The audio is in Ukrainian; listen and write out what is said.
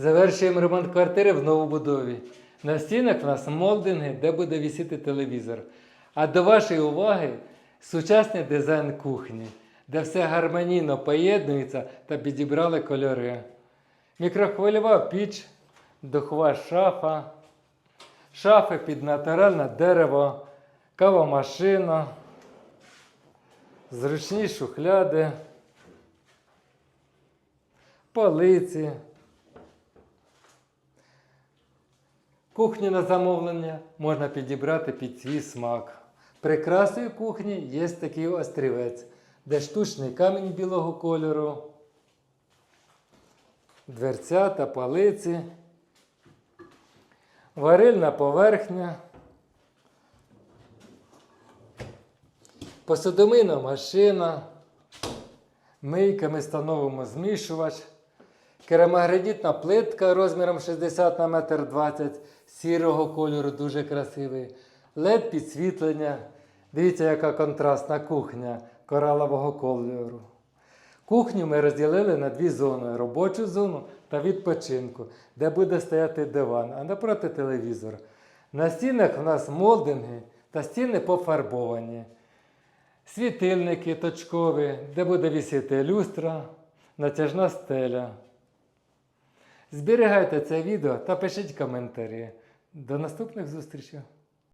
Завершуємо ремонт квартири в новобудові. На стінах в нас молдинги, де буде висіти телевізор. А до вашої уваги сучасний дизайн кухні, де все гармонійно поєднується та підібрали кольори. Мікрохвильова піч, духова шафа, шафи під натуральне дерево, кавомашина, зручні шухляди, полиці. Кухню на замовлення можна підібрати під свій смак. Прикрасою кухні є такий острівець, де штучний камінь білого кольору, дверця та полиці, варильна поверхня, посудомийна машина, мийка ми встановимо змішувач, керамогранітна плитка розміром 60 на 1,20 м, сірого кольору, дуже красивий. led підсвітлення. Дивіться, яка контрастна кухня коралового кольору. Кухню ми розділили на дві зони: робочу зону та відпочинку, де буде стояти диван, а напроти телевізор. На стінах у нас молдинги та стіни пофарбовані. Світильники точкові, де буде висіти люстра, натяжна стеля. Зберігайте це відео та пишіть коментарі. До наступних зустрічей!